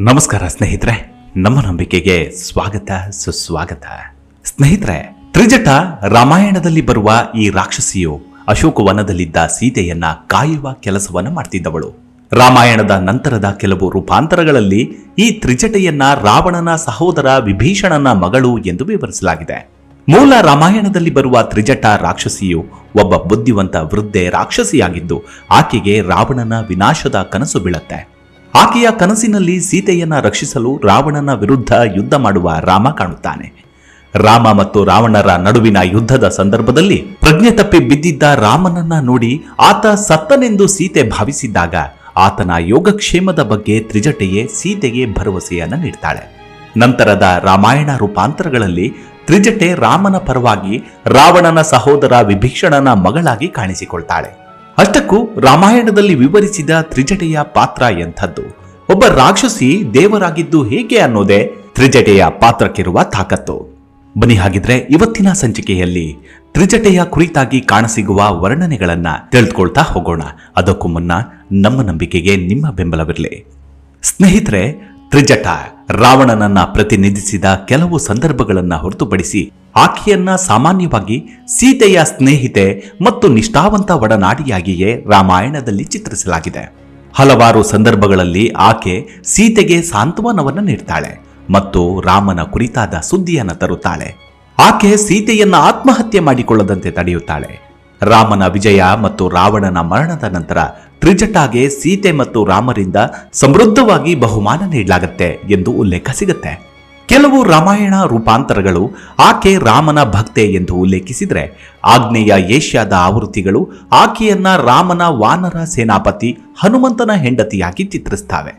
ನಮಸ್ಕಾರ ಸ್ನೇಹಿತರೆ, ನಮ್ಮ ನಂಬಿಕೆಗೆ ಸ್ವಾಗತ, ಸುಸ್ವಾಗತ. ಸ್ನೇಹಿತರೆ, ತ್ರಿಜಟ ರಾಮಾಯಣದಲ್ಲಿ ಬರುವ ಈ ರಾಕ್ಷಸಿಯು ಅಶೋಕವನದಲ್ಲಿದ್ದ ಸೀತೆಯನ್ನ ಕಾಯುವ ಕೆಲಸವನ್ನ ಮಾಡ್ತಿದ್ದವಳು. ರಾಮಾಯಣದ ನಂತರದ ಕೆಲವು ರೂಪಾಂತರಗಳಲ್ಲಿ ಈ ತ್ರಿಜಟೆಯನ್ನ ರಾವಣನ ಸಹೋದರ ವಿಭೀಷಣನ ಮಗಳು ಎಂದು ವಿವರಿಸಲಾಗಿದೆ. ಮೂಲ ರಾಮಾಯಣದಲ್ಲಿ ಬರುವ ತ್ರಿಜಟ ರಾಕ್ಷಸಿಯು ಒಬ್ಬ ಬುದ್ಧಿವಂತ ವೃದ್ಧೆ ರಾಕ್ಷಸಿಯಾಗಿದ್ದು, ಆಕೆಗೆ ರಾವಣನ ವಿನಾಶದ ಕನಸು ಬೀಳತ್ತೆ. ಆಕೆಯ ಕನಸಿನಲ್ಲಿ ಸೀತೆಯನ್ನ ರಕ್ಷಿಸಲು ರಾವಣನ ವಿರುದ್ಧ ಯುದ್ಧ ಮಾಡುವ ರಾಮ ಕಾಣುತ್ತಾನೆ. ರಾಮ ಮತ್ತು ರಾವಣರ ನಡುವಿನ ಯುದ್ಧದ ಸಂದರ್ಭದಲ್ಲಿ ಪ್ರಜ್ಞೆ ತಪ್ಪಿ ಬಿದ್ದಿದ್ದ ರಾಮನನ್ನ ನೋಡಿ ಆತ ಸತ್ತನೆಂದು ಸೀತೆ ಭಾವಿಸಿದ್ದಾಗ ಆತನ ಯೋಗಕ್ಷೇಮದ ಬಗ್ಗೆ ತ್ರಿಜಟೆಯೇ ಸೀತೆಗೆ ಭರವಸೆಯನ್ನು ನೀಡ್ತಾಳೆ. ನಂತರದ ರಾಮಾಯಣ ರೂಪಾಂತರಗಳಲ್ಲಿ ತ್ರಿಜಟೆ ರಾಮನ ಪರವಾಗಿ ರಾವಣನ ಸಹೋದರ ವಿಭೀಷಣನ ಮಗಳಾಗಿ ಕಾಣಿಸಿಕೊಳ್ತಾಳೆ. ಅಷ್ಟಕ್ಕೂ ರಾಮಾಯಣದಲ್ಲಿ ವಿವರಿಸಿದ ತ್ರಿಜಟೆಯ ಪಾತ್ರ ಎಂಥದ್ದು? ಒಬ್ಬ ರಾಕ್ಷಸಿ ದೇವರಾಗಿದ್ದು ಹೇಗೆ ಅನ್ನೋದೇ ತ್ರಿಜಟೆಯ ಪಾತ್ರಕ್ಕಿರುವ ತಾಕತ್ತು. ಬನ್ನಿ ಹಾಗಿದ್ರೆ ಇವತ್ತಿನ ಸಂಚಿಕೆಯಲ್ಲಿ ತ್ರಿಜಟೆಯ ಕುರಿತಾಗಿ ಕಾಣಸಿಗುವ ವರ್ಣನೆಗಳನ್ನ ತಿಳಿದುಕೊಳ್ತಾ ಹೋಗೋಣ. ಅದಕ್ಕೂ ಮುನ್ನ ನಮ್ಮ ನಂಬಿಕೆಗೆ ನಿಮ್ಮ ಬೆಂಬಲವಿರಲಿ. ಸ್ನೇಹಿತರೆ, ತ್ರಿಜಟ ರಾವಣನನ್ನ ಪ್ರತಿನಿಧಿಸಿದ ಕೆಲವು ಸಂದರ್ಭಗಳನ್ನ ಹೊರತುಪಡಿಸಿ ಆಕೆಯನ್ನ ಸಾಮಾನ್ಯವಾಗಿ ಸೀತೆಯ ಸ್ನೇಹಿತೆ ಮತ್ತು ನಿಷ್ಠಾವಂತ ಒಡನಾಡಿಯಾಗಿಯೇ ರಾಮಾಯಣದಲ್ಲಿ ಚಿತ್ರಿಸಲಾಗಿದೆ. ಹಲವಾರು ಸಂದರ್ಭಗಳಲ್ಲಿ ಆಕೆ ಸೀತೆಗೆ ಸಾಂತ್ವನವನ್ನು ನೀಡ್ತಾಳೆ ಮತ್ತು ರಾಮನ ಕುರಿತಾದ ಸುದ್ದಿಯನ್ನು ತರುತ್ತಾಳೆ. ಆಕೆ ಸೀತೆಯನ್ನ ಆತ್ಮಹತ್ಯೆ ಮಾಡಿಕೊಳ್ಳದಂತೆ ತಡೆಯುತ್ತಾಳೆ. ರಾಮನ ವಿಜಯ ಮತ್ತು ರಾವಣನ ಮರಣದ ನಂತರ ತ್ರಿಜಟಾಗೆ ಸೀತೆ ಮತ್ತು ರಾಮರಿಂದ ಸಮೃದ್ಧವಾಗಿ ಬಹುಮಾನ ನೀಡಲಾಗುತ್ತೆ ಎಂದು ಉಲ್ಲೇಖ ಸಿಗುತ್ತೆ. ಕೆಲವು ರಾಮಾಯಣ ರೂಪಾಂತರಗಳು ಆಕೆ ರಾಮನ ಭಕ್ತೆ ಎಂದು ಉಲ್ಲೇಖಿಸಿದರೆ ಆಗ್ನೇಯ ಏಷ್ಯಾದ ಆವೃತ್ತಿಗಳು ಆಕೆಯನ್ನ ರಾಮನ ವಾನರ ಸೇನಾಪತಿ ಹನುಮಂತನ ಹೆಂಡತಿಯಾಗಿ ಚಿತ್ರಿಸ್ತವೆ.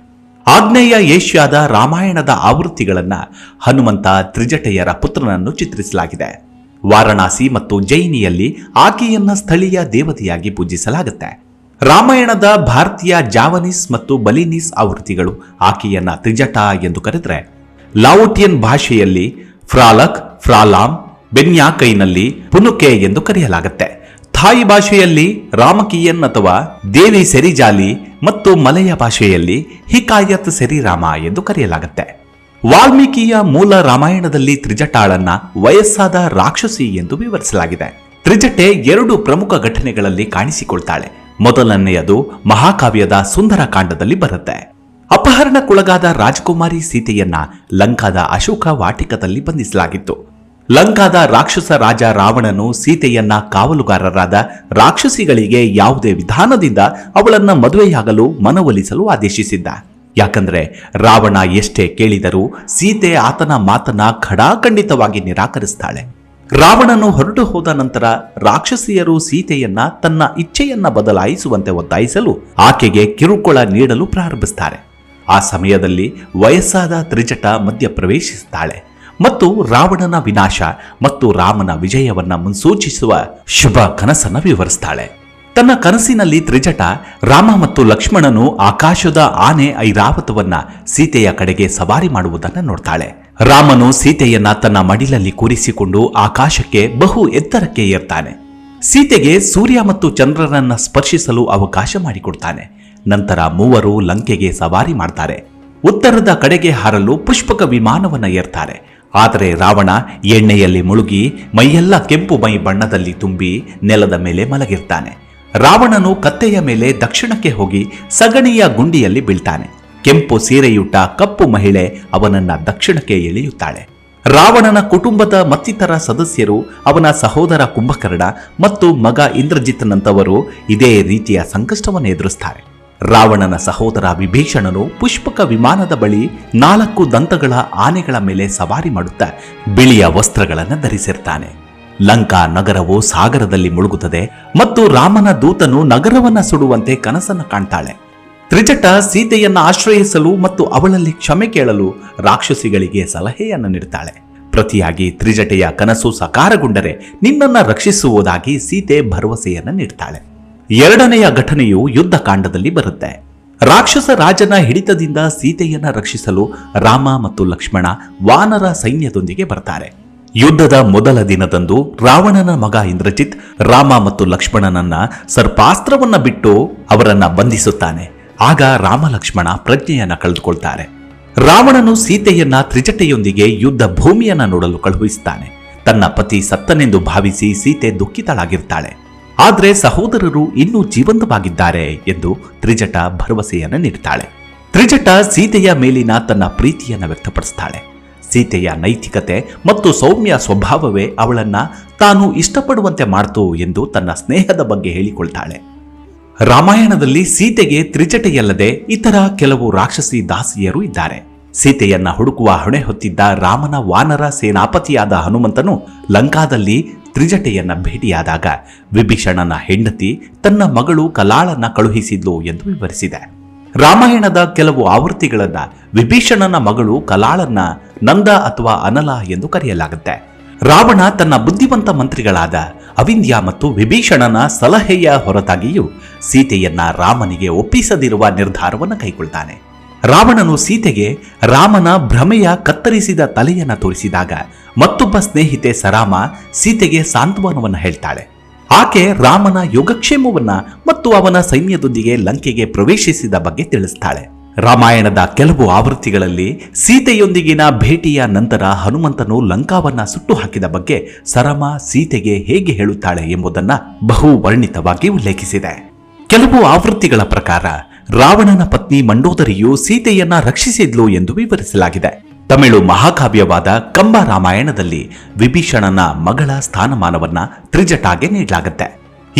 ಆಗ್ನೇಯ ಏಷ್ಯಾದ ರಾಮಾಯಣದ ಆವೃತ್ತಿಗಳನ್ನು ಹನುಮಂತ ತ್ರಿಜಟೆಯರ ಪುತ್ರನನ್ನು ಚಿತ್ರಿಸಲಾಗಿದೆ. ವಾರಣಾಸಿ ಮತ್ತು ಜೈನಿಯಲ್ಲಿ ಆಕೆಯನ್ನ ಸ್ಥಳೀಯ ದೇವತೆಯಾಗಿ ಪೂಜಿಸಲಾಗುತ್ತೆ. ರಾಮಾಯಣದ ಭಾರತೀಯ ಜಾವನೀಸ್ ಮತ್ತು ಬಲಿನೀಸ್ ಆವೃತ್ತಿಗಳು ಆಕೆಯನ್ನ ತ್ರಿಜಟ ಎಂದು ಕರೆದರೆ ಲಾವುಟಿಯನ್ ಭಾಷೆಯಲ್ಲಿ ಫ್ರಾಲಕ್, ಫ್ರಾಲಾಮ್, ಬೆನ್ಯಾಕೈನಲ್ಲಿ ಪುನುಕೆ ಎಂದು ಕರೆಯಲಾಗುತ್ತೆ. ಥಾಯಿ ಭಾಷೆಯಲ್ಲಿ ರಾಮಕಿಯನ್ ಅಥವಾ ದೇವಿ ಸೆರಿಜಾಲಿ ಮತ್ತು ಮಲಯ ಭಾಷೆಯಲ್ಲಿ ಹಿಕಾಯತ್ ಸೆರಿರಾಮ ಎಂದು ಕರೆಯಲಾಗುತ್ತೆ. ವಾಲ್ಮೀಕಿಯ ಮೂಲ ರಾಮಾಯಣದಲ್ಲಿ ತ್ರಿಜಟಾಳನ್ನ ವಯಸ್ಸಾದ ರಾಕ್ಷಸಿ ಎಂದು ವಿವರಿಸಲಾಗಿದೆ. ತ್ರಿಜಟೆ ಎರಡು ಪ್ರಮುಖ ಘಟನೆಗಳಲ್ಲಿ ಕಾಣಿಸಿಕೊಳ್ತಾಳೆ. ಮೊದಲನೆಯದು ಮಹಾಕಾವ್ಯದ ಸುಂದರ ಕಾಂಡದಲ್ಲಿ ಬರುತ್ತೆ. ಅಪಹರಣಕ್ಕೊಳಗಾದ ರಾಜಕುಮಾರಿ ಸೀತೆಯನ್ನ ಲಂಕಾದ ಅಶೋಕ ವಾಟಿಕದಲ್ಲಿ ಬಂಧಿಸಲಾಗಿತ್ತು. ಲಂಕಾದ ರಾಕ್ಷಸ ರಾಜ ರಾವಣನು ಸೀತೆಯನ್ನ ಕಾವಲುಗಾರರಾದ ರಾಕ್ಷಸಿಗಳಿಗೆ ಯಾವುದೇ ವಿಧಾನದಿಂದ ಅವಳನ್ನ ಮದುವೆಯಾಗಲು ಮನವೊಲಿಸಲು ಆದೇಶಿಸಿದ್ದ. ಯಾಕಂದ್ರೆ ರಾವಣ ಎಷ್ಟೇ ಕೇಳಿದರೂ ಸೀತೆ ಆತನ ಮಾತನ್ನ ಖಡಾಖಂಡಿತವಾಗಿ ನಿರಾಕರಿಸ್ತಾಳೆ. ರಾವಣನು ಹೊರಟು ಹೋದ ನಂತರ ರಾಕ್ಷಸಿಯರು ಸೀತೆಯನ್ನ ತನ್ನ ಇಚ್ಛೆಯನ್ನ ಬದಲಾಯಿಸುವಂತೆ ಒತ್ತಾಯಿಸಲು ಆಕೆಗೆ ಕಿರುಕುಳ ನೀಡಲು ಪ್ರಾರಂಭಿಸ್ತಾರೆ. ಆ ಸಮಯದಲ್ಲಿ ವಯಸ್ಸಾದ ತ್ರಿಜಟ ಮಧ್ಯ ಪ್ರವೇಶಿಸುತ್ತಾಳೆ ಮತ್ತು ರಾವಣನ ವಿನಾಶ ಮತ್ತು ರಾಮನ ವಿಜಯವನ್ನ ಮುನ್ಸೂಚಿಸುವ ಶುಭ ಕನಸನ್ನ ವಿವರಿಸ್ತಾಳೆ. ತನ್ನ ಕನಸಿನಲ್ಲಿ ತ್ರಿಜಟ ರಾಮ ಮತ್ತು ಲಕ್ಷ್ಮಣನು ಆಕಾಶದ ಆನೆ ಐರಾವತವನ್ನ ಸೀತೆಯ ಕಡೆಗೆ ಸವಾರಿ ಮಾಡುವುದನ್ನು ನೋಡ್ತಾಳೆ. ರಾಮನು ಸೀತೆಯನ್ನ ತನ್ನ ಮಡಿಲಲ್ಲಿ ಕೂರಿಸಿಕೊಂಡು ಆಕಾಶಕ್ಕೆ ಬಹು ಎತ್ತರಕ್ಕೆ ಏರ್ತಾನೆ. ಸೀತೆಗೆ ಸೂರ್ಯ ಮತ್ತು ಚಂದ್ರನನ್ನ ಸ್ಪರ್ಶಿಸಲು ಅವಕಾಶ ಮಾಡಿಕೊಡ್ತಾನೆ. ನಂತರ ಮೂವರು ಲಂಕೆಗೆ ಸವಾರಿ ಮಾಡ್ತಾರೆ. ಉತ್ತರದ ಕಡೆಗೆ ಹಾರಲು ಪುಷ್ಪಕ ವಿಮಾನವನ್ನು ಏರ್ತಾರೆ. ಆದರೆ ರಾವಣ ಎಣ್ಣೆಯಲ್ಲಿ ಮುಳುಗಿ ಮೈಯೆಲ್ಲ ಕೆಂಪು ಮೈ ಬಣ್ಣದಲ್ಲಿ ತುಂಬಿ ನೆಲದ ಮೇಲೆ ಮಲಗಿರ್ತಾನೆ. ರಾವಣನು ಕತ್ತೆಯ ಮೇಲೆ ದಕ್ಷಿಣಕ್ಕೆ ಹೋಗಿ ಸಗಣಿಯ ಗುಂಡಿಯಲ್ಲಿ ಬೀಳ್ತಾನೆ. ಕೆಂಪು ಸೀರೆಯುಟ್ಟ ಕಪ್ಪು ಮಹಿಳೆ ಅವನನ್ನ ದಕ್ಷಿಣಕ್ಕೆ ಎಳೆಯುತ್ತಾಳೆ. ರಾವಣನ ಕುಟುಂಬದ ಮತ್ತಿತರ ಸದಸ್ಯರು ಅವನ ಸಹೋದರ ಕುಂಭಕರ್ಣ ಮತ್ತು ಮಗ ಇಂದ್ರಜಿತ್ನಂತವರು ಇದೇ ರೀತಿಯ ಸಂಕಷ್ಟವನ್ನು ಎದುರಿಸ್ತಾರೆ ರಾವಣನ ಸಹೋದರ ವಿಭೀಷಣನು ಪುಷ್ಪಕ ವಿಮಾನದ ಬಳಿ ನಾಲ್ಕು ದಂತಗಳ ಆನೆಗಳ ಮೇಲೆ ಸವಾರಿ ಮಾಡುತ್ತಾ ಬಿಳಿಯ ವಸ್ತ್ರಗಳನ್ನು ಧರಿಸಿರ್ತಾನೆ. ಲಂಕಾ ನಗರವು ಸಾಗರದಲ್ಲಿ ಮುಳುಗುತ್ತದೆ ಮತ್ತು ರಾಮನ ದೂತನು ನಗರವನ್ನು ಸುಡುವಂತೆ ಕನಸನ್ನು ಕಾಣ್ತಾಳೆ. ತ್ರಿಜಟ ಸೀತೆಯನ್ನ ಆಶ್ರಯಿಸಲು ಮತ್ತು ಅವಳಲ್ಲಿ ಕ್ಷಮೆ ಕೇಳಲು ರಾಕ್ಷಸಿಗಳಿಗೆ ಸಲಹೆಯನ್ನು ನೀಡುತ್ತಾಳೆ ಪ್ರತಿಯಾಗಿ ತ್ರಿಜಟೆಯ ಕನಸು ಸಕಾರಗೊಂಡರೆ ನಿನ್ನನ್ನು ರಕ್ಷಿಸುವುದಾಗಿ ಸೀತೆ ಭರವಸೆಯನ್ನು ನೀಡ್ತಾಳೆ. ಎರಡನೆಯ ಘಟನೆಯು ಯುದ್ಧಕಾಂಡದಲ್ಲಿ ಬರುತ್ತೆ. ರಾಕ್ಷಸ ರಾಜನ ಹಿಡಿತದಿಂದ ಸೀತೆಯನ್ನ ರಕ್ಷಿಸಲು ರಾಮ ಮತ್ತು ಲಕ್ಷ್ಮಣ ವಾನರ ಸೈನ್ಯದೊಂದಿಗೆ ಬರ್ತಾರೆ. ಯುದ್ಧದ ಮೊದಲ ದಿನದಂದು ರಾವಣನ ಮಗ ಇಂದ್ರಜಿತ್ ರಾಮ ಮತ್ತು ಲಕ್ಷ್ಮಣನನ್ನ ಸರ್ಪಾಸ್ತ್ರವನ್ನ ಬಿಟ್ಟು ಅವರನ್ನ ಬಂಧಿಸುತ್ತಾನೆ. ಆಗ ರಾಮ ಲಕ್ಷ್ಮಣ ಪ್ರಜ್ಞೆಯನ್ನ ಕಳೆದುಕೊಳ್ತಾರೆ. ರಾವಣನು ಸೀತೆಯನ್ನ ತ್ರಿಜಟೆಯೊಂದಿಗೆ ಯುದ್ಧ ಭೂಮಿಯನ್ನ ನೋಡಲು ಕಳುಹಿಸುತ್ತಾನೆ ತನ್ನ ಪತಿ ಸತ್ತನೆಂದು ಭಾವಿಸಿ ಸೀತೆ ದುಃಖಿತಳಾಗಿರ್ತಾಳೆ. ಆದ್ರೆ ಸಹೋದರರು ಇನ್ನೂ ಜೀವಂತವಾಗಿದ್ದಾರೆ ಎಂದು ತ್ರಿಜಟ ಭರವಸೆಯನ್ನು ನೀಡ್ತಾಳೆ. ತ್ರಿಜಟ ಸೀತೆಯ ಮೇಲಿನ ತನ್ನ ಪ್ರೀತಿಯನ್ನು ವ್ಯಕ್ತಪಡಿಸ್ತಾಳೆ. ಸೀತೆಯ ನೈತಿಕತೆ ಮತ್ತು ಸೌಮ್ಯ ಸ್ವಭಾವವೇ ಅವಳನ್ನ ತಾನು ಇಷ್ಟಪಡುವಂತೆ ಮಾಡ್ತು ಎಂದು ತನ್ನ ಸ್ನೇಹದ ಬಗ್ಗೆ ಹೇಳಿಕೊಳ್ತಾಳೆ. ರಾಮಾಯಣದಲ್ಲಿ ಸೀತೆಗೆ ತ್ರಿಜಟೆಯಲ್ಲದೆ ಇತರ ಕೆಲವು ರಾಕ್ಷಸಿ ದಾಸಿಯರು ಇದ್ದಾರೆ. ಸೀತೆಯನ್ನ ಹುಡುಕುವ ಹೊಣೆ ಹೊತ್ತಿದ್ದ ರಾಮನ ವಾನರ ಸೇನಾಪತಿಯಾದ ಹನುಮಂತನು ಲಂಕಾದಲ್ಲಿ ತ್ರಿಜಟೆಯನ್ನ ಭೇಟಿಯಾದಾಗ ವಿಭೀಷಣನ ಹೆಂಡತಿ ತನ್ನ ಮಗಳು ಕಲಾಳನ್ನ ಕಳುಹಿಸಿದ್ಲು ಎಂದು ವಿವರಿಸಿದೆ. ರಾಮಾಯಣದ ಕೆಲವು ಆವೃತ್ತಿಗಳನ್ನ ವಿಭೀಷಣನ ಮಗಳು ಕಲಾಳನ್ನ ನಂದ ಅಥವಾ ಅನಲ ಎಂದು ಕರೆಯಲಾಗುತ್ತೆ. ರಾವಣ ತನ್ನ ಬುದ್ಧಿವಂತ ಮಂತ್ರಿಗಳಾದ ಅವಿಂದ್ಯ ಮತ್ತು ವಿಭೀಷಣನ ಸಲಹೆಯ ಹೊರತಾಗಿಯೂ ಸೀತೆಯನ್ನ ರಾಮನಿಗೆ ಒಪ್ಪಿಸದಿರುವ ನಿರ್ಧಾರವನ್ನು ಕೈಗೊಳ್ತಾನೆ. ರಾವಣನು ಸೀತೆಗೆ ರಾಮನ ಭ್ರಮೆಯ ಕತ್ತರಿಸಿದ ತಲೆಯನ್ನ ತೋರಿಸಿದಾಗ ಮತ್ತೊಬ್ಬ ಸ್ನೇಹಿತೆ ಸರಾಮ ಸೀತೆಗೆ ಸಾಂತ್ವನವನ್ನ ಹೇಳ್ತಾಳೆ. ಆಕೆ ರಾಮನ ಯೋಗಕ್ಷೇಮವನ್ನ ಮತ್ತು ಅವನ ಸೈನ್ಯದೊಂದಿಗೆ ಲಂಕೆಗೆ ಪ್ರವೇಶಿಸಿದ ಬಗ್ಗೆ ತಿಳಿಸ್ತಾಳೆ. ರಾಮಾಯಣದ ಕೆಲವು ಆವೃತ್ತಿಗಳಲ್ಲಿ ಸೀತೆಯೊಂದಿಗಿನ ಭೇಟಿಯ ನಂತರ ಹನುಮಂತನು ಲಂಕಾವನ್ನ ಸುಟ್ಟು ಹಾಕಿದ ಬಗ್ಗೆ ಸರಮ ಸೀತೆಗೆ ಹೇಗೆ ಹೇಳುತ್ತಾಳೆ ಎಂಬುದನ್ನ ಬಹು ವರ್ಣಿತವಾಗಿ ಉಲ್ಲೇಖಿಸಿದೆ. ಕೆಲವು ಆವೃತ್ತಿಗಳ ಪ್ರಕಾರ ರಾವಣನ ಪತ್ನಿ ಮಂಡೋದರಿಯು ಸೀತೆಯನ್ನ ರಕ್ಷಿಸಿದ್ಲು ಎಂದು ವಿವರಿಸಲಾಗಿದೆ. ತಮಿಳು ಮಹಾಕಾವ್ಯವಾದ ಕಂಬ ರಾಮಾಯಣದಲ್ಲಿ ವಿಭೀಷಣನ ಮಗಳ ಸ್ಥಾನಮಾನವನ್ನ ತ್ರಿಜಟಾಗೆ ನೀಡಲಾಗುತ್ತೆ.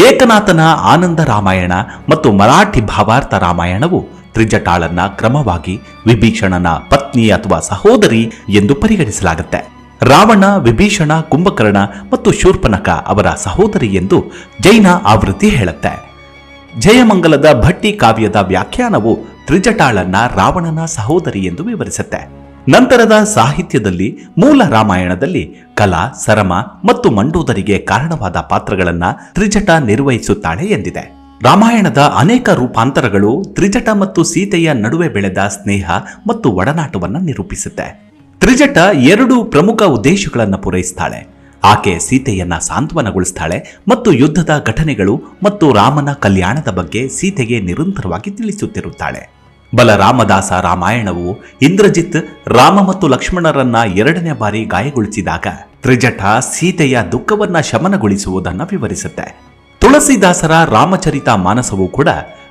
ಏಕನಾಥನ ಆನಂದ ರಾಮಾಯಣ ಮತ್ತು ಮರಾಠಿ ಭಾವಾರ್ಥ ರಾಮಾಯಣವು ತ್ರಿಜಟಾಳನ್ನ ಕ್ರಮವಾಗಿ ವಿಭೀಷಣನ ಪತ್ನಿ ಅಥವಾ ಸಹೋದರಿ ಎಂದು ಪರಿಗಣಿಸಲಾಗುತ್ತೆ. ರಾವಣ, ವಿಭೀಷಣ, ಕುಂಭಕರ್ಣ ಮತ್ತು ಶೂರ್ಪನಕ ಅವರ ಸಹೋದರಿ ಎಂದು ಜೈನ ಆವೃತ್ತಿ ಹೇಳುತ್ತೆ. ಜಯಮಂಗಲದ ಭಟ್ಟಿ ಕಾವ್ಯದ ವ್ಯಾಖ್ಯಾನವು ತ್ರಿಜಟಾಳನ್ನ ರಾವಣನ ಸಹೋದರಿ ಎಂದು ವಿವರಿಸುತ್ತೆ. ನಂತರದ ಸಾಹಿತ್ಯದಲ್ಲಿ ಮೂಲ ರಾಮಾಯಣದಲ್ಲಿ ಕಲಾ, ಸರಮ ಮತ್ತು ಮಂಡೋದರಿಗೆ ಕಾರಣವಾದ ಪಾತ್ರಗಳನ್ನು ತ್ರಿಜಟ ನಿರ್ವಹಿಸುತ್ತಾಳೆ ಎಂದಿದೆ. ರಾಮಾಯಣದ ಅನೇಕ ರೂಪಾಂತರಗಳು ತ್ರಿಜಟ ಮತ್ತು ಸೀತೆಯ ನಡುವೆ ಬೆಳೆದ ಸ್ನೇಹ ಮತ್ತು ಒಡನಾಟವನ್ನು ನಿರೂಪಿಸುತ್ತೆ. ತ್ರಿಜಟ ಎರಡು ಪ್ರಮುಖ ಉದ್ದೇಶಗಳನ್ನು ಪೂರೈಸ್ತಾಳೆ. ಆಕೆ ಸೀತೆಯನ್ನ ಸಾಂತ್ವನಗೊಳಿಸ್ತಾಳೆ ಮತ್ತು ಯುದ್ಧದ ಘಟನೆಗಳು ಮತ್ತು ರಾಮನ ಕಲ್ಯಾಣದ ಬಗ್ಗೆ ಸೀತೆಗೆ ನಿರಂತರವಾಗಿ ತಿಳಿಸುತ್ತಿರುತ್ತಾಳೆ. ಬಲರಾಮದಾಸ ರಾಮಾಯಣವು ಇಂದ್ರಜಿತ್ ರಾಮ ಮತ್ತು ಲಕ್ಷ್ಮಣರನ್ನ ಎರಡನೇ ಬಾರಿ ಗಾಯಗೊಳಿಸಿದಾಗ ತ್ರಿಜಟ ಸೀತೆಯ ದುಃಖವನ್ನ ಶಮನಗೊಳಿಸುವುದನ್ನು ವಿವರಿಸುತ್ತೆ. ತುಳಸಿದಾಸರ ರಾಮಚರಿತ ಮಾನಸವು ಕೂಡ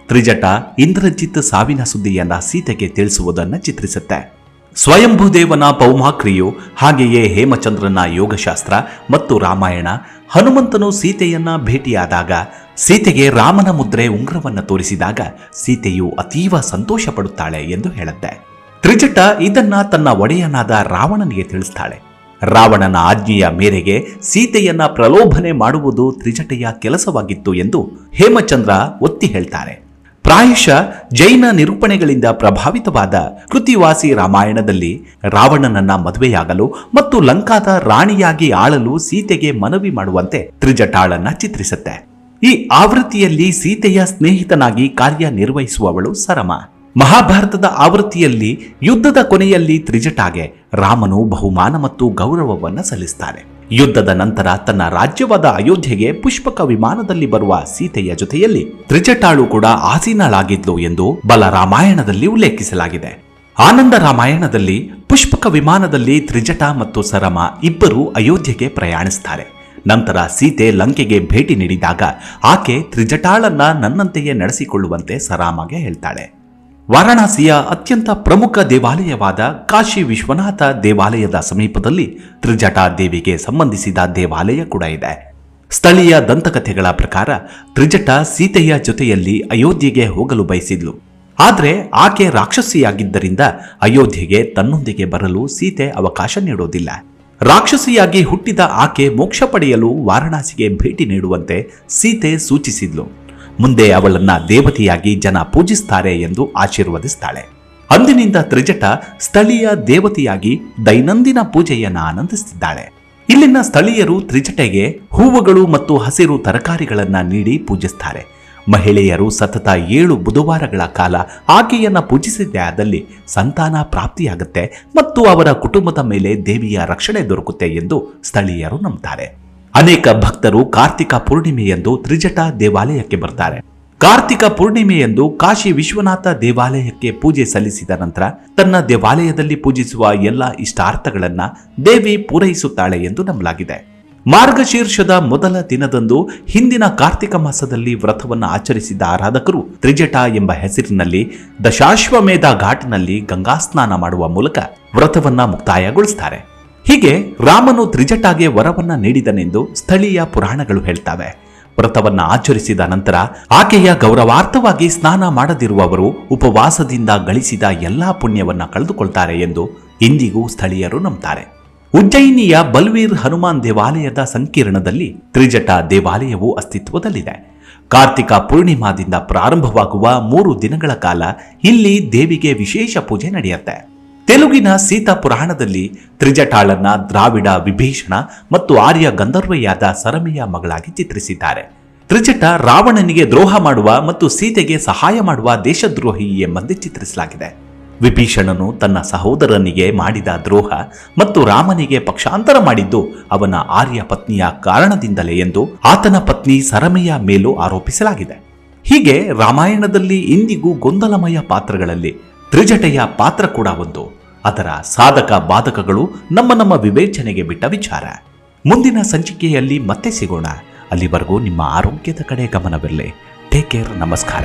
ತ್ರಿಜಟ ಇಂದ್ರಜಿತ್ ಸಾವಿನ ಸುದ್ದಿಯನ್ನ ಸೀತೆಗೆ ತಿಳಿಸುವುದನ್ನು ಚಿತ್ರಿಸುತ್ತೆ. ಸ್ವಯಂಭೂದೇವನ ಪೌಮಾಕ್ರಿಯು ಹಾಗೆಯೇ ಹೇಮಚಂದ್ರನ ಯೋಗಶಾಸ್ತ್ರ ಮತ್ತು ರಾಮಾಯಣ, ಹನುಮಂತನು ಸೀತೆಯನ್ನ ಭೇಟಿಯಾದಾಗ, ಸೀತೆಗೆ ರಾಮನ ಮುದ್ರೆ ಉಂಗ್ರವನ್ನ ತೋರಿಸಿದಾಗ ಸೀತೆಯು ಅತೀವ ಸಂತೋಷ ಪಡುತ್ತಾಳೆ ಎಂದು ಹೇಳುತ್ತೆ. ತ್ರಿಜಟ ಇದನ್ನ ತನ್ನ ಒಡೆಯನಾದ ರಾವಣನಿಗೆ ತಿಳಿಸ್ತಾಳೆ. ರಾವಣನ ಆಜ್ಞೆಯ ಮೇರೆಗೆ ಸೀತೆಯನ್ನ ಪ್ರಲೋಭನೆ ಮಾಡುವುದು ತ್ರಿಜಟೆಯ ಕೆಲಸವಾಗಿತ್ತು ಎಂದು ಹೇಮಚಂದ್ರ ಒತ್ತಿ ಹೇಳ್ತಾರೆ. ಪ್ರಾಯಶಃ ಜೈನ ನಿರೂಪಣೆಗಳಿಂದ ಪ್ರಭಾವಿತವಾದ ಕೃತಿವಾಸಿ ರಾಮಾಯಣದಲ್ಲಿ ರಾವಣನನ್ನ ಮದುವೆಯಾಗಲು ಮತ್ತು ಲಂಕಾದ ರಾಣಿಯಾಗಿ ಆಳಲು ಸೀತೆಗೆ ಮನವಿ ಮಾಡುವಂತೆ ತ್ರಿಜಟಾಳನ್ನ ಚಿತ್ರಿಸುತ್ತೆ. ಈ ಆವೃತ್ತಿಯಲ್ಲಿ ಸೀತೆಯ ಸ್ನೇಹಿತನಾಗಿ ಕಾರ್ಯನಿರ್ವಹಿಸುವವಳು ಸರಮ. ಮಹಾಭಾರತದ ಆವೃತ್ತಿಯಲ್ಲಿ ಯುದ್ಧದ ಕೊನೆಯಲ್ಲಿ ತ್ರಿಜಟಾಗೆ ರಾಮನು ಬಹುಮಾನ ಮತ್ತು ಗೌರವವನ್ನು ಸಲ್ಲಿಸ್ತಾರೆ. ಯುದ್ಧದ ನಂತರ ತನ್ನ ರಾಜ್ಯವಾದ ಅಯೋಧ್ಯೆಗೆ ಪುಷ್ಪಕ ವಿಮಾನದಲ್ಲಿ ಬರುವ ಸೀತೆಯ ಜೊತೆಯಲ್ಲಿ ತ್ರಿಜಟಾಳು ಕೂಡ ಆಸೀನಳಾಗಿದ್ಲು ಎಂದು ಬಲ ರಾಮಾಯಣದಲ್ಲಿ ಉಲ್ಲೇಖಿಸಲಾಗಿದೆ. ಆನಂದ ರಾಮಾಯಣದಲ್ಲಿ ಪುಷ್ಪಕ ವಿಮಾನದಲ್ಲಿ ತ್ರಿಜಟ ಮತ್ತು ಸರಮ ಇಬ್ಬರು ಅಯೋಧ್ಯೆಗೆ ಪ್ರಯಾಣಿಸ್ತಾರೆ. ನಂತರ ಸೀತೆ ಲಂಕೆಗೆ ಭೇಟಿ ನೀಡಿದಾಗ ಆಕೆ ತ್ರಿಜಟಾಳನ್ನ ನನ್ನಂತೆಯೇ ನಡೆಸಿಕೊಳ್ಳುವಂತೆ ಸರಾಮಗೆ ಹೇಳ್ತಾಳೆ. ವಾರಾಣಸಿಯ ಅತ್ಯಂತ ಪ್ರಮುಖ ದೇವಾಲಯವಾದ ಕಾಶಿ ವಿಶ್ವನಾಥ ದೇವಾಲಯದ ಸಮೀಪದಲ್ಲಿ ತ್ರಿಜಟಾ ದೇವಿಗೆ ಸಂಬಂಧಿಸಿದ ದೇವಾಲಯ ಕೂಡ ಇದೆ. ಸ್ಥಳೀಯ ದಂತಕಥೆಗಳ ಪ್ರಕಾರ ತ್ರಿಜಟ ಸೀತೆಯ ಜೊತೆಯಲ್ಲಿ ಅಯೋಧ್ಯೆಗೆ ಹೋಗಲು ಬಯಸಿದ್ಲು. ಆದರೆ ಆಕೆ ರಾಕ್ಷಸಿಯಾಗಿದ್ದರಿಂದ ಅಯೋಧ್ಯೆಗೆ ತನ್ನೊಂದಿಗೆ ಬರಲು ಸೀತೆ ಅವಕಾಶ ನೀಡೋದಿಲ್ಲ. ರಾಕ್ಷಸಿಯಾಗಿ ಹುಟ್ಟಿದ ಆಕೆ ಮೋಕ್ಷ ಪಡೆಯಲು ವಾರಣಾಸಿಗೆ ಭೇಟಿ ನೀಡುವಂತೆ ಸೀತೆ ಸೂಚಿಸಿದ್ಲು. ಮುಂದೆ ಅವಳನ್ನ ದೇವತೆಯಾಗಿ ಜನ ಪೂಜಿಸ್ತಾರೆ ಎಂದು ಆಶೀರ್ವದಿಸ್ತಾಳೆ. ಅಂದಿನಿಂದ ತ್ರಿಜಟ ಸ್ಥಳೀಯ ದೇವತೆಯಾಗಿ ದೈನಂದಿನ ಪೂಜೆಯನ್ನ ಆನಂದಿಸುತ್ತಿದ್ದಾಳೆ ಇಲ್ಲಿನ ಸ್ಥಳೀಯರು ತ್ರಿಜಟೆಗೆ ಹೂವುಗಳು ಮತ್ತು ಹಸಿರು ತರಕಾರಿಗಳನ್ನ ನೀಡಿ ಪೂಜಿಸ್ತಾರೆ. ಮಹಿಳೆಯರು ಸತತ ಏಳು ಬುಧವಾರಗಳ ಕಾಲ ಆಕೆಯನ್ನ ಪೂಜಿಸಿದ್ದೇ ಆದಲ್ಲಿ ಸಂತಾನ ಪ್ರಾಪ್ತಿಯಾಗುತ್ತೆ ಮತ್ತು ಅವರ ಕುಟುಂಬದ ಮೇಲೆ ದೇವಿಯ ರಕ್ಷಣೆ ದೊರಕುತ್ತೆ ಎಂದು ಸ್ಥಳೀಯರು ನಂಬುತ್ತಾರೆ ಅನೇಕ ಭಕ್ತರು ಕಾರ್ತಿಕ ಪೂರ್ಣಿಮೆಯಂದು ತ್ರಿಜಟ ದೇವಾಲಯಕ್ಕೆ ಬರ್ತಾರೆ. ಕಾರ್ತಿಕ ಪೂರ್ಣಿಮೆಯಂದು ಕಾಶಿ ವಿಶ್ವನಾಥ ದೇವಾಲಯಕ್ಕೆ ಪೂಜೆ ಸಲ್ಲಿಸಿದ ನಂತರ ತನ್ನ ದೇವಾಲಯದಲ್ಲಿ ಪೂಜಿಸುವ ಎಲ್ಲ ಇಷ್ಟಾರ್ಥಗಳನ್ನ ದೇವಿ ಪೂರೈಸುತ್ತಾಳೆ ಎಂದು ನಂಬಲಾಗಿದೆ. ಮಾರ್ಗಶೀರ್ಷದ ಮೊದಲ ದಿನದಂದು ಹಿಂದಿನ ಕಾರ್ತಿಕ ಮಾಸದಲ್ಲಿ ವ್ರತವನ್ನು ಆಚರಿಸಿದ ಆರಾಧಕರು ತ್ರಿಜಟ ಎಂಬ ಹೆಸರಿನಲ್ಲಿ ದಶಾಶ್ವಮೇಧ ಘಾಟ್ನಲ್ಲಿ ಗಂಗಾ ಸ್ನಾನ ಮಾಡುವ ಮೂಲಕ ವ್ರತವನ್ನ ಮುಕ್ತಾಯಗೊಳಿಸುತ್ತಾರೆ ಹೀಗೆ ರಾಮನು ತ್ರಿಜಟಾಗೆ ವರವನ್ನ ನೀಡಿದನೆಂದು ಸ್ಥಳೀಯ ಪುರಾಣಗಳು ಹೇಳ್ತವೆ. ವ್ರತವನ್ನ ಆಚರಿಸಿದ ನಂತರ ಆಕೆಯ ಗೌರವಾರ್ಥವಾಗಿ ಸ್ನಾನ ಮಾಡದಿರುವವರು ಉಪವಾಸದಿಂದ ಗಳಿಸಿದ ಎಲ್ಲಾ ಪುಣ್ಯವನ್ನ ಕಳೆದುಕೊಳ್ತಾರೆ ಎಂದು ಇಂದಿಗೂ ಸ್ಥಳೀಯರು ನಂಬುತ್ತಾರೆ ಉಜ್ಜಯಿನಿಯ ಬಲ್ವೀರ್ ಹನುಮಾನ್ ದೇವಾಲಯದ ಸಂಕೀರ್ಣದಲ್ಲಿ ತ್ರಿಜಟ ದೇವಾಲಯವು ಅಸ್ತಿತ್ವದಲ್ಲಿದೆ. ಕಾರ್ತಿಕ ಪೂರ್ಣಿಮಾದಿಂದ ಪ್ರಾರಂಭವಾಗುವ ಮೂರು ದಿನಗಳ ಕಾಲ ಇಲ್ಲಿ ದೇವಿಗೆ ವಿಶೇಷ ಪೂಜೆ ನಡೆಯುತ್ತೆ. ತೆಲುಗಿನ ಸೀತಾ ಪುರಾಣದಲ್ಲಿ ತ್ರಿಜಟಾಳನ್ನ ದ್ರಾವಿಡ ವಿಭೀಷಣ ಮತ್ತು ಆರ್ಯ ಗಂಧರ್ವೆಯಾದ ಸರಮೆಯ ಮಗಳಾಗಿ ಚಿತ್ರಿಸಿದ್ದಾರೆ. ತ್ರಿಜಟ ರಾವಣನಿಗೆ ದ್ರೋಹ ಮಾಡುವ ಮತ್ತು ಸೀತೆಗೆ ಸಹಾಯ ಮಾಡುವ ದೇಶದ್ರೋಹಿ ಎಂಬಂತೆ ಚಿತ್ರಿಸಲಾಗಿದೆ. ವಿಭೀಷಣನು ತನ್ನ ಸಹೋದರನಿಗೆ ಮಾಡಿದ ದ್ರೋಹ ಮತ್ತು ರಾಮನಿಗೆ ಪಕ್ಷಾಂತರ ಮಾಡಿದ್ದು ಅವನ ಆರ್ಯ ಪತ್ನಿಯ ಕಾರಣದಿಂದಲೇ ಎಂದು ಆತನ ಪತ್ನಿ ಸರಮೆಯ ಮೇಲೂ ಆರೋಪಿಸಲಾಗಿದೆ. ಹೀಗೆ ರಾಮಾಯಣದಲ್ಲಿ ಇಂದಿಗೂ ಗೊಂದಲಮಯ ಪಾತ್ರಗಳಲ್ಲಿ ತ್ರಿಜಟೆಯ ಪಾತ್ರ ಕೂಡ ಒಂದು. ಅದರ ಸಾಧಕ ಬಾಧಕಗಳು ನಮ್ಮ ನಮ್ಮ ವಿವೇಚನೆಗೆ ಬಿಟ್ಟ ವಿಚಾರ. ಮುಂದಿನ ಸಂಚಿಕೆಯಲ್ಲಿ ಮತ್ತೆ ಸಿಗೋಣ. ಅಲ್ಲಿವರೆಗೂ ನಿಮ್ಮ ಆರೋಗ್ಯದ ಕಡೆ ಗಮನವಿರಲಿ. ಟೇಕ್ ಕೇರ್ ನಮಸ್ಕಾರ.